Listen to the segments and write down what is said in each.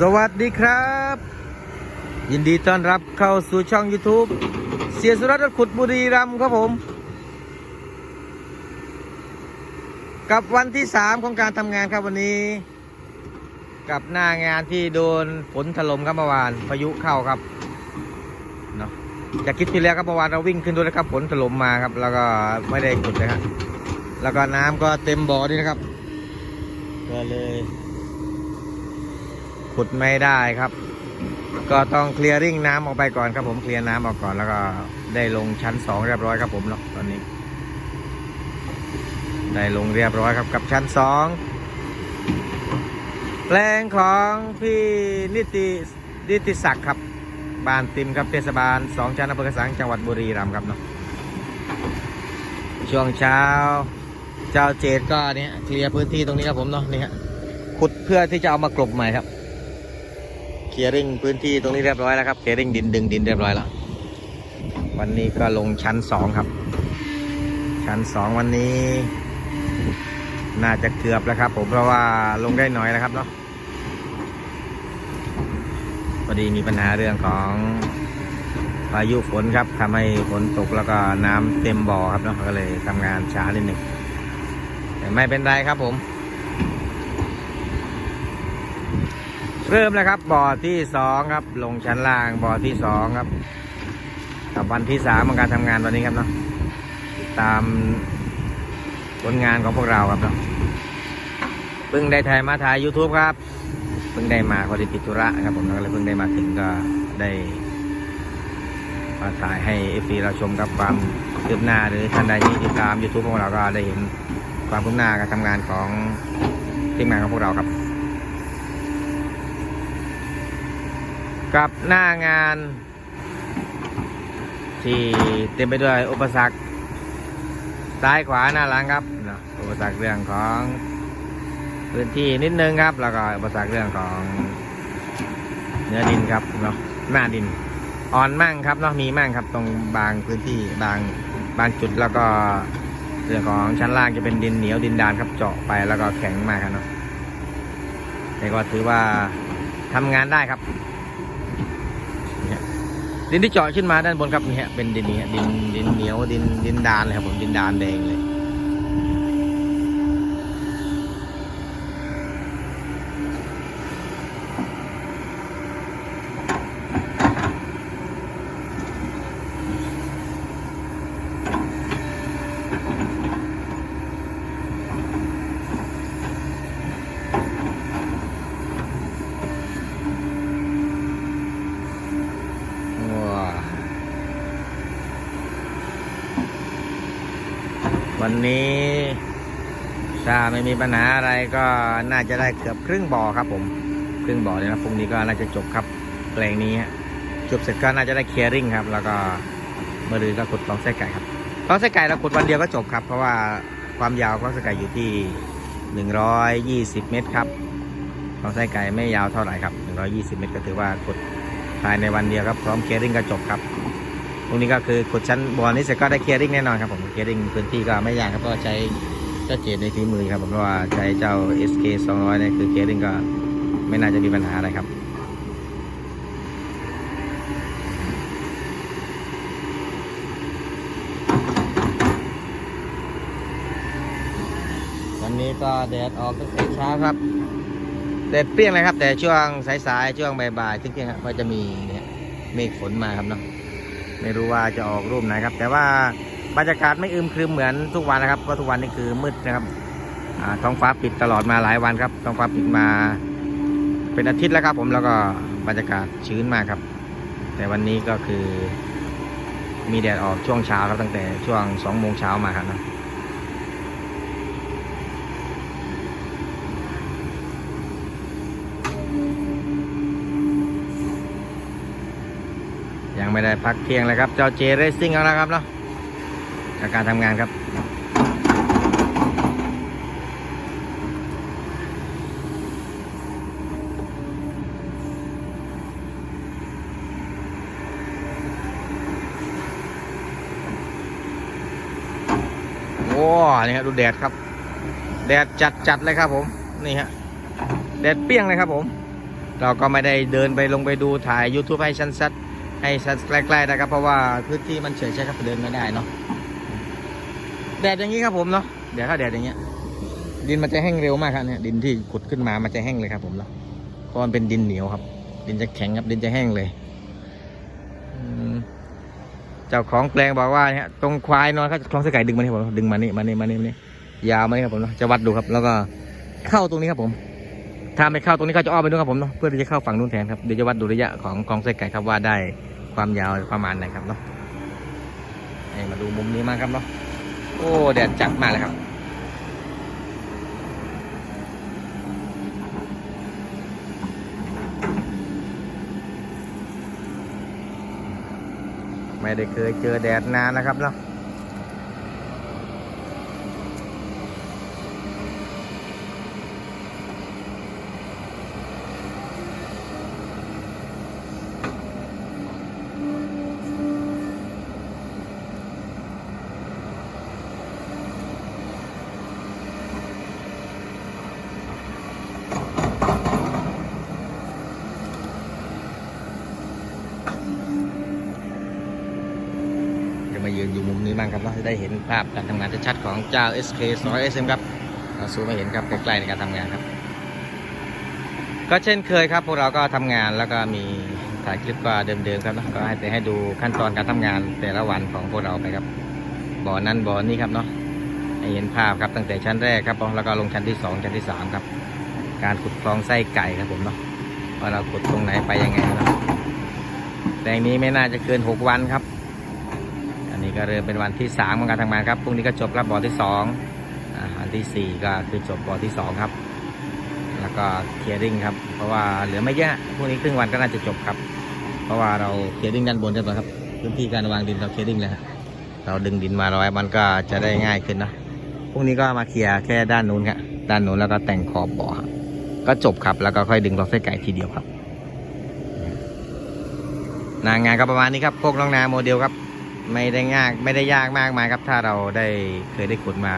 สวัสดีครับ ยินดีต้อนรับเข้าสู่ช่อง YouTube เสียสุรัตน์ขุดบุรีรัมย์ครับผม กับวันที่ 3 ของการทำงานครับวันนี้ กับหน้างานที่โดนฝนถล่มครับเมื่อวานพายุเข้าครับเนาะจากคลิปที่แล้วครับเมื่อวานเราวิ่งขึ้นด้วยนะครับฝนถล่มมาครับ แล้วก็ไม่ได้ขุดนะฮะแล้วก็น้ำก็เต็มบ่อนี่นะครับก็เลย ขุดไม่ได้ครับ ก็ต้องเคลียร์ริ่งน้ำออกไปก่อนครับผมเคลียร์น้ำออกก่อนแล้วก็ได้ลงชั้นสองเรียบร้อยครับผมเนาะตอนนี้ ได้ลงเรียบร้อยครับกับชั้นสองแปลงของพี่นิตินิติศักดิ์ครับบ้านติมครับเทศบาลสองชั้นอำเภอกระสังจังหวัดบุรีรัมย์ครับเนาะช่วงเช้าเจ้าเจดก็เนี่ยเคลียร์พื้นที่ตรงนี้ครับผมเนาะนี่ฮะขุดเพื่อที่จะเอามากลบใหม่ครับ เคลียร์ริ่งพื้นที่ตรงนี้เรียบร้อยแล้วครับเคลียร์ริ่งดินดึงดินเรียบร้อยแล้ววันนี้ก็ลงชั้นสองครับ ชั้นสองวันนี้ น่าจะเกือบแล้วครับ ผมเพราะว่าลงได้น้อยแล้วครับเนาะพอดีมีปัญหาเรื่องของพายุฝนครับทำให้ฝนตกแล้วก็น้ำเต็มบ่อครับเนาะก็เลยทำงานช้านิดหนึ่งแต่ไม่เป็นไรครับผม เริ่มแล้วครับบ่อที่สองครับ ลงชั้นล่างบ่อที่สองครับกับวันที่สามของการทำงานวันนี้ครับเนาะตามผลงานของพวกเราครับเนาะเพิ่งได้ถ่ายมาถ่าย YouTube ครับเพิ่งได้มาพอดีติดธุระครับผมก็เลยเพิ่งได้มาถึงก็ได้มาถ่ายให้เอฟซีเราชมครับความคืบหน้าหรือท่านใดที่ติดตาม YouTube ของเราก็ได้เห็นความคืบหน้าการทำงานของทีมงานของพวกเราครับ กับหน้างาน ที่เต็มไปด้วยอุปสรรคซ้ายขวาหน้าหลังครับอุปสรรคเรื่องของพื้นที่นิดนึงครับ แล้วก็อุปสรรคเรื่องของเนื้อดินครับเนาะหน้าดินอ่อนมั่งครับเนาะมีมั่งครับ ตรงบางพื้นที่บางบางจุดแล้วก็เรื่องของชั้นล่างจะเป็นดินเหนียวดินดานครับเจาะไปแล้วก็แข็งมากครับเนาะแต่ก็ถือว่าทำงานได้ครับ ดินที่เจาะขึ้นมาด้านบนครับนี่ฮะเป็นดินนี้ฮะดินดินเหนียวดินดินดานเลยครับผมดินดานแดงเลย ว้า วันนี้ถ้าไม่มีปัญหาอะไรก็น่าจะได้เกือบครึ่งบ่อครับ ผมครึ่งบ่อเลยนะพรุ่งนี้ก็น่าจะจบครับแปลงนี้จบเสร็จก็น่าจะได้เคลียร์ริ่งครับ แล้วก็เมื่อรืนก็ขุดลองไส้ไก่ครับลองไส้ไก่เราขุดวันเดียวก็จบครับ เพราะว่าความยาวคลองไส้ไก่อยู่ที่ 120 เมตรครับลองไส้ไก่ไม่ยาวเท่าไหร่ครับ 120 เมตรก็ถือว่าขุดภายในวันเดียวครับพร้อมเคลียร์ริ่งก็จบครับ ตรงนี้ก็คือขุดชั้นบอลนี้เสร็จก็ได้เคลียร์ริ่งแน่นอนครับผมเคลียร์ริ่งพื้นที่ก็ไม่ยากครับเพราะว่าใช้เจ้าเจดในฝีมือครับผมเพราะว่าใช้เจ้า SK 200เนี่ยคือเคลียร์ริ่งก็ไม่น่าจะมีปัญหาอะไรครับวันนี้ก็แดดออกตั้งแต่เช้าครับแดดเปรี้ยงเลยครับ แต่ช่วงสายๆช่วงบ่ายๆทึ่งๆครับก็จะมีเนี่ยเมฆฝนมาครับเนาะ ไม่รู้ว่าจะออกรูปไหนครับ แต่ว่าบรรยากาศไม่อึมครึมเหมือนทุกวันนะครับเพราะทุกวันนี้คือมืดนะครับท้องฟ้าปิดตลอดมาหลายวันครับท้องฟ้าปิดมาเป็นอาทิตย์แล้วครับ ผมแล้วก็บรรยากาศชื้นมากครับ แต่วันนี้ก็คือมีแดดออกช่วงเช้าครับตั้งแต่ช่วงสองโมงเช้ามาครับเนาะ ไม่ได้พักเที่ยงเลยครับ เจ้าเจเรซิ่งแล้วนะครับเนาะจากการทำงานครับ โอ้นี่ครับดูแดดครับ แดดจัดจัดเลยครับผม นี่ฮะ แดดเปี้ยงเลยครับผมเราก็ไม่ได้เดินไปลงไปดูถ่าย YouTube ให้ชันชัด ให้ชัดใกล้ๆนะครับ เพราะว่าพื้นที่มันเฉยใช่ครับเดินไม่ได้เนาะแดดอย่างนี้ครับผมเนาะเดี๋ยวถ้าแดดอย่างเงี้ย ดินมันจะแห้งเร็วมากครับเนี่ยดินที่ขุดขึ้นมามันจะแห้งเลยครับ ผมเนาะเพราะมันเป็นดินเหนียวครับ ดินจะแข็งครับดินจะแห้งเลยเจ้าของแปลงบอกว่าเนี่ยตรงควายนอนเขาคลองสไก่ดึงมานี่ผมดึงมานี่มานี่มานี่มานี่ยาวมานี่ครับผมเนาะจะวัดดูครับ แล้วก็เข้าตรงนี้ครับผมถ้าไม่เข้าตรงนี้เขาจะอ้อมไปด้วยครับผมเนาะเพื่อที่จะเข้าฝั่งนู้นแทนครับเดี๋ยวจะวัดดูระยะของคลองไส้ไก่ครับว่าได้ ความยาวประมาณไหนครับเนาะมาดูมุมนี้มากครับเนาะโอ้แดดจัดมากเลยครับไม่ได้เคยเจอแดดนานนะครับเนาะมายืนอยู่มุมนี้บ้างครับเนาะจะ ได้เห็นภาพการทำงานชัดๆของเจ้า SK 200 SM ครับเราซูมมาเห็นครับใกล้ๆในการทำงานครับ ก็เช่นเคยครับพวกเราก็ทำงานแล้วก็มีถ่ายคลิปก็เดิมๆครับก็ให้ให้ดูขั้นตอนการทำงานแต่ละวันของพวกเราไปครับบ่อนั้นบ่อนี้ครับเนาะให้เห็นภาพครับตั้งแต่ชั้นแรกครับแล้วก็ลงชั้นที่สองชั้นที่สามครับ การขุดคลองไส้ไก่ครับผมเนาะว่าเราขุดตรงไหนไปยังไงเนาะแปลงนี้ไม่น่าจะเกินหกวันครับ ก็เริ่มเป็นวันที่สามของการทำงานครับพรุ่งนี้ก็จบครับบ่อที่สองอันที่สี่ก็คือจบบ่อที่สองครับ แล้วก็เคลียร์ริงครับ เพราะว่าเหลือไม่เยอะพรุ่งนี้ครึ่งวันก็น่าจะจบครับ เพราะว่าเราเคลียร์ริงด้านบนเรียบร้อยครับพื้นที่การวางดินเราเคลียร์ริงแล้วเราดึงดินมาไว้มันก็จะได้ง่ายขึ้นนะพรุ่งนี้ก็มาเคลียร์แค่ด้านนู้นครับด้านนู้นแล้วก็แต่งขอบบ่อครับก็จบครับแล้วก็ค่อยดึงรถไส้ไก่ทีเดียวครับนางานก็ประมาณนี้ครับพวกน้องนาโมเดลครับ ไม่ได้ยากไม่ได้ยากมากมายครับ ถ้าเราได้เคยได้ขุดมา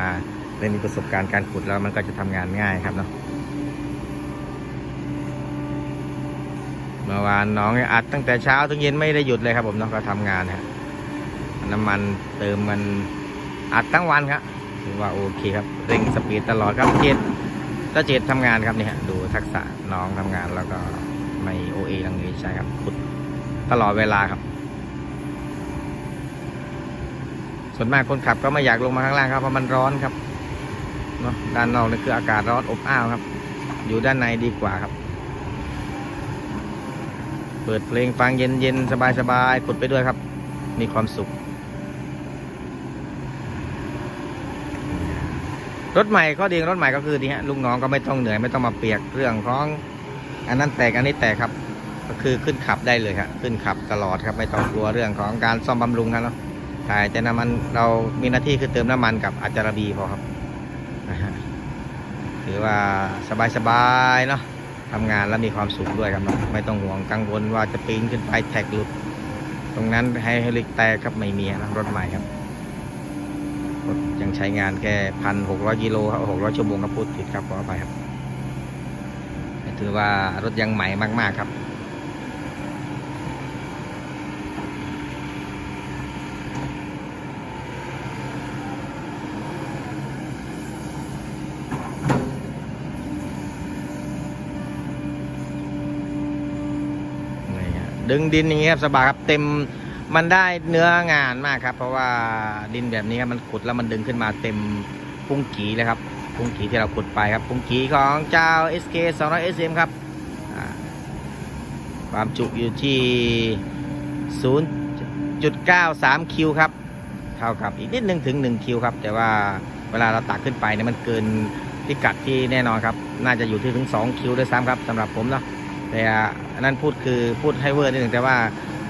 ได้มีประสบการณ์การขุดแล้วมันก็จะทำงานง่ายครับเนาะเมื่อวานน้องอัดตั้งแต่เช้าถึงเย็นไม่ได้หยุดเลยครับ ผมเน้องก็ทำงานฮะน้ำมันเติมมันอัดทั้งวันครับถือว่าโอเคครับเร่งสปีดตลอดครับเจ็ดถ้าเจ็ดทำงานครับเนี่ยฮะดูทักษะน้องทำงานแล้วก็ไม่โอเอลังเลใช่ครับขุดตลอดเวลาครับ ส่วนมากคนขับก็ไม่อยากลงมาข้างล่างครับเพราะมันร้อนครับเนาะด้านนอกนี่คืออากาศร้อนอบอ้าวครับ อยู่ด้านในดีกว่าครับ เปิดเพลงฟังเย็นๆสบายๆขุดไปด้วยครับ มีความสุข รถใหม่ข้อดีของรถใหม่ก็คือนี่ฮะลูกน้องก็ไม่ต้องเหนื่อยไม่ต้องมาเปียกเรื่องของอันนั้นแตกอันนี้แตกครับ ก็คือขึ้นขับได้เลยครับขึ้นขับตลอดครับไม่ต้องกลัวเรื่องของการซ่อมบำรุงครับเนาะ ใช่แต่น้ำมันเรามีหน้าที่คือเติมน้ำมันกับอาจารบีพอครับถือว่าสบายๆเนาะทำงานแล้วมีความสุขด้วยครับเนาะไม่ต้องห่วงกังวลว่าจะปีนขึ้นไปแท็กหลุด ตรงนั้นให้เฮลิกแตกครับไม่มีนะรถใหม่ครับรถยังใช้งานแค่พันหกร้อยกิโลครับหกร้อยชั่วโมงครับพูดผิดครับขออภัยครับถือว่ารถยังใหม่มากๆครับ นี่ฮะ ดึงดินอย่างเงี้ยครับสบายครับเต็มมันได้เนื้องานมากครับ เพราะว่าดินแบบนี้ครับมันขุดแล้วมันดึงขึ้นมาเต็มพุงกีเลยครับพุงกีที่เราขุดไปครับพุงกีของเจ้า SK 200 SM ครับอ่าความจุอยู่ที่ 0.93 คิวครับเท่ากับอีกนิดนึงถึง 1 คิวครับ แต่ว่าเวลาเราตักขึ้นไปเนี่ยมันเกินพิกัดที่แน่นอนครับ น่าจะอยู่ที่ถึง 2 คิวด้วยซ้ำครับสำหรับผมเนาะ แต่อันนั้นพูดคือพูดให้เวอร์นิดหนึ่งแต่ว่า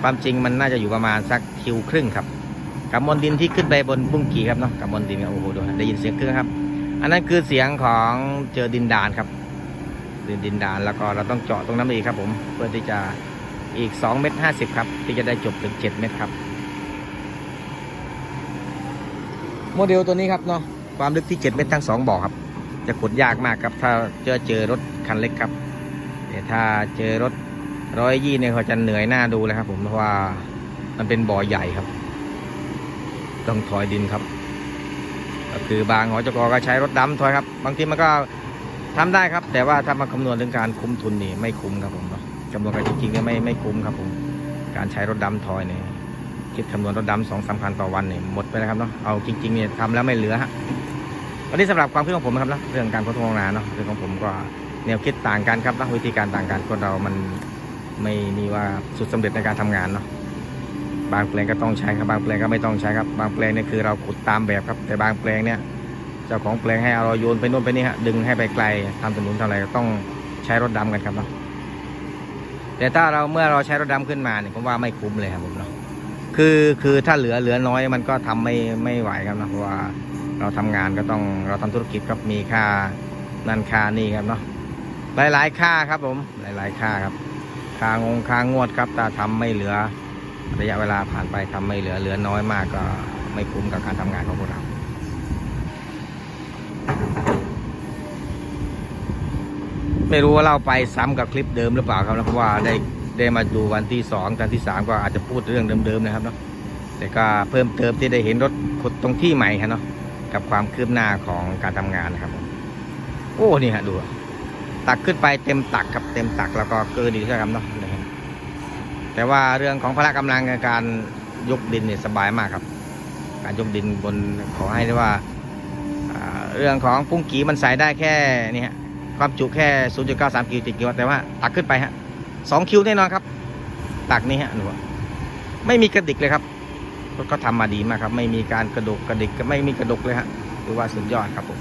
ความจริงมันน่าจะอยู่ประมาณสักคิวครึ่งครับกับมวลดินที่ขึ้นไปบนบุ้งกีครับเนาะกับมวลดินโอ้โหดูได้ยินเสียงเครื่องครับ อันนั้นคือเสียงของเจอดินดานครับดินดินดานแล้วก็เราต้องเจาะตรงนั้นอีกครับ ผมเพื่อที่จะอีก2เมตร50ครับที่จะได้จบถึง 7 เมตรครับ โมเดลตัวนี้ครับเนาะความลึกที่ 7 เมตรทั้ง 2บ่อครับ จะขุดยากมากครับ ถ้าเจอเจอรถคันเล็กครับ แต่ถ้าเจอรถร้อยยี่เนี่ยเขาจะเหนื่อยหน้าดูเลยครับ ผมเพราะว่ามันเป็นบ่อใหญ่ครับ ต้องถอยดินครับ ก็คือบางหอจกก็ใช้รถดำถอยครับ บางทีมันก็ทำได้ครับ แต่ว่าถ้ามาคำนวณเรื่องการคุ้มทุนนี่ไม่คุ้มครับผมเนาะจำนวนกันจริงๆเนี่ยไม่ไม่คุ้มครับผม การใช้รถดำถอยเนี่ยคิดคำนวณรถดำสองสามคันต่อวันเนี่ยหมดไปแล้วครับเนาะเอาจริงๆเนี่ยทำแล้วไม่เหลือฮะวันนี้สำหรับความคิดของผมนะครับนะเรื่องการพ้นทุนนาเนาะเรื่องของผมก็ แนวคิดต่างกันครับนะวิธีการต่างกันคนเรามันไม่มีว่าสุดสำเร็จในการทำงานเนาะบางแปลงก็ต้องใช้ครับบางแปลงก็ไม่ต้องใช้ครับบางแปลงเนี่ยคือเราขุดตามแบบครับ แต่บางแปลงเนี่ยเจ้าของแปลงให้เอาเราโยนไปโน่นไปนี่ฮะดึงให้ไปไกลทำถนนทำอะไรก็ต้องใช้รถดำกันครับเนาะแต่ถ้าเราเมื่อเราใช้รถดำขึ้นมาเนี่ยผมว่าไม่คุ้มเลยครับผมเนาะคือคือถ้าเหลือเหลือน้อยมันก็ทำไม่ไม่ไหวครับนะเพราะว่าเราทำงานก็ต้องเราทำธุรกิจครับมีค่านั่นค่านี่ครับเนาะ หลายๆ ค่าครับผมหลายๆ ค่าครับค่างงค่างวดครับถ้าทำไม่เหลือ ระยะเวลาผ่านไปทำไม่เหลือเหลือน้อยมากก็ไม่คุ้มกับการทำงานของพวกเราไม่รู้ว่าเราไปซ้ำกับคลิปเดิมหรือเปล่าครับนะเพราะว่าได้ได้มาดูวันที่สองวันที่สามก็อาจจะพูดเรื่องเดิมๆนะครับเนาะแต่ก็เพิ่มเติมที่ได้เห็นรถขุดตรงที่ใหม่ครับเนาะกับความคืบหน้าของการทำงานนะครับ โอ้นี่ฮะดู ตักขึ้นไปเต็มตักครับเต็มตักแล้วก็เกินอีกใช่ครับเนาะแต่ว่าเรื่องของพละกำลังในการยกดินเนี่ยสบายมากครับ การยกดินบนขอให้ได้ว่าเรื่องของปุ้งกีมันใส่ได้แค่นี่ฮะความจุแค่ 0.93กิโลจิกิโลแต่ว่าตักขึ้นไปฮะ2คิวแน่นอนครับ ตักนี้ฮะหนูไม่มีกระดิกเลยครับรถก็ทำมาดีมากครับ ไม่มีการกระดกกระดิกไม่มีกระดกเลยฮะถือว่าสุดยอดครับผม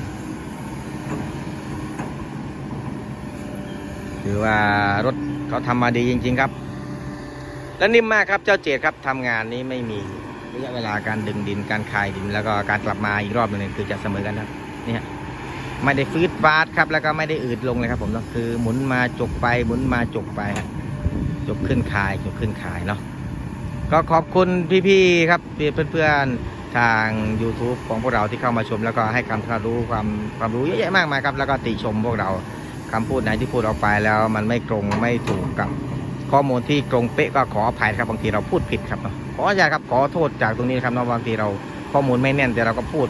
ถือว่ารถเขาทำมาดีจริง ๆ ครับ และนิ่มมากครับเจ้าเจดครับทำงานนี้ไม่มีระยะเวลาการดึงดินการคายดิน แล้วก็การกลับมาอีกรอบหนึงเนี่ยคือจะเสมอกันครับนี่ฮะไม่ได้ฟืดฟาดครับ แล้วก็ไม่ได้อืดลงเลยครับผมเนาะคือหมุนมาจกไปหมุนมาจกไปจกขึ้นคายจกขึ้นคายเนาะก็ขอบคุณพี่ๆครับเพื่อนๆทาง YouTube ของพวกเราที่เข้ามาชม แล้วก็ให้ความรู้ความความรู้เยอะแยะมากมายครับ แล้วก็ติชมพวกเรา คำพูดไหนที่พูดออกไปแล้วมันไม่ตรงไม่ถูกกับ ข้อมูลที่ตรงเป๊ะก็ขออภัยครับบางทีเราพูดผิดครับเนาะขออนุญาตครับขอโทษจากตรงนี้ครับเนาะบางทีเราข้อมูลไม่แน่นแต่เราก็พูด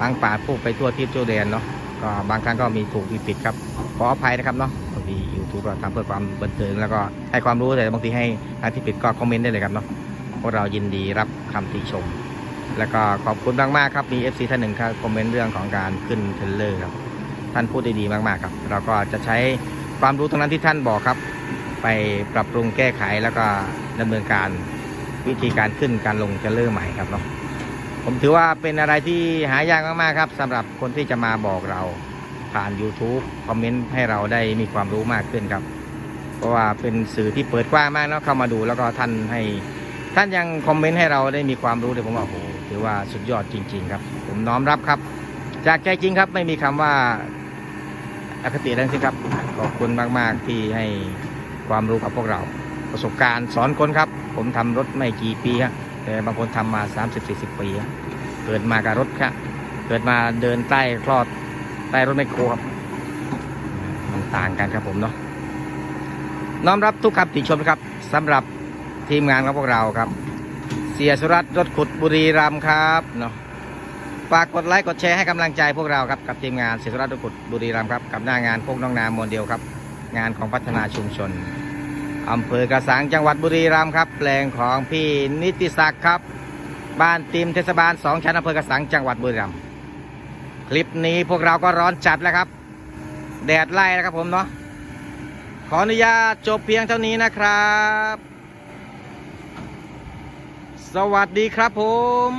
บางป่าพูดไปทั่วทิศทั่วแดนเนาะก็บางครั้งก็มีถูกมีผิดครับขออภัยนะครับเนาะบางทียูทูบเราทำเพื่อความบันเทิงแล้วก็ให้ความรู้แต่บางทีให้ทางที่ผิดก็คอมเมนต์ได้เลยครับเนาะพวกเรายินดีรับคำติชม แล้วก็ขอบคุณมากๆครับมี FC ท่านหนึ่งครับคอมเมนต์เรื่องของการขึ้นเทรลเลอร์ครับ ท่านพูดได้ดีมากๆครับ เราก็จะใช้ความรู้ตรงนั้นที่ท่านบอกครับ ไปปรับปรุงแก้ไขแล้วก็ดำเนินการวิธีการขึ้นการลงเทรลเลอร์ใหม่ครับเนาะผมถือว่าเป็นอะไรที่หายากมากๆครับสำหรับคนที่จะมาบอกเราผ่าน YouTube คอมเมนต์ให้เราได้มีความรู้มากขึ้นครับ เพราะว่าเป็นสื่อที่เปิดกว้างมากเนาะเข้ามาดูแล้วก็ท่านให้ ท่านยังคอมเมนต์ให้เราได้มีความรู้เลยผมว่าโอ้โหถือว่าสุดยอดจริง ๆ ครับ ผมน้อมรับครับ จากใจจริงครับไม่มีคำว่า อคติทั้งสิ้นครับ ขอบคุณมาก ๆ ที่ให้ความรู้กับพวกเรา ประสบการณ์สอนคนครับ ผมทำรถไม่กี่ปีครับแต่บางคนทำมา 30-40 ปีครับเกิดมากับรถครับเกิดมาเดินใต้คลอดใต้รถไมคโครครับมันต่างกันครับผมเนาะน้อมรับทุกคำติชมครับสำหรับทีมงานของพวกเราครับ เสียสุรัตน์รถขุดบุรีรัมย์ครับเนาะ ฝากกดไลค์กดแชร์ให้กำลังใจพวกเราครับกับทีมงานเสียสุรัตน์รถขุดบุรีรัมย์ครับกับหน้างานพวกน้องนามโมเดลครับ งานของพัฒนาชุมชนอำเภอกระสังจังหวัดบุรีรัมย์ครับ แปลงของพี่นิติศักดิ์ครับ บ้านติมเทศบาลสองชั้นอำเภอกระสังจังหวัดบุรีรัมย์คลิปนี้พวกเราก็ร้อนจัดแล้วครับ แดดไล่แล้วครับผมเนาะขออนุญาตจบเพียงเท่านี้นะครับ สวัสดีครับผม